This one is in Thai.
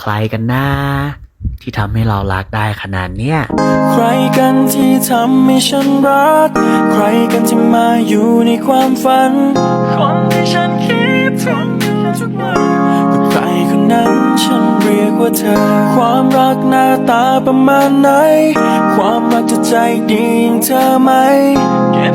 ใครกันนะที่ทำให้เรารักได้ขนาดเนี้ย ใครกันที่ทำให้ฉันรัก ใครกันที่มาอยู่ในความฝัน คนที่ฉันคิดถึงทุกวันก็ใครคนนั้นฉันเรียกว่าเธอ ความรักหน้าตาประมาณไหน ความรักจะใจดีอย่างเธอไหม เก็บ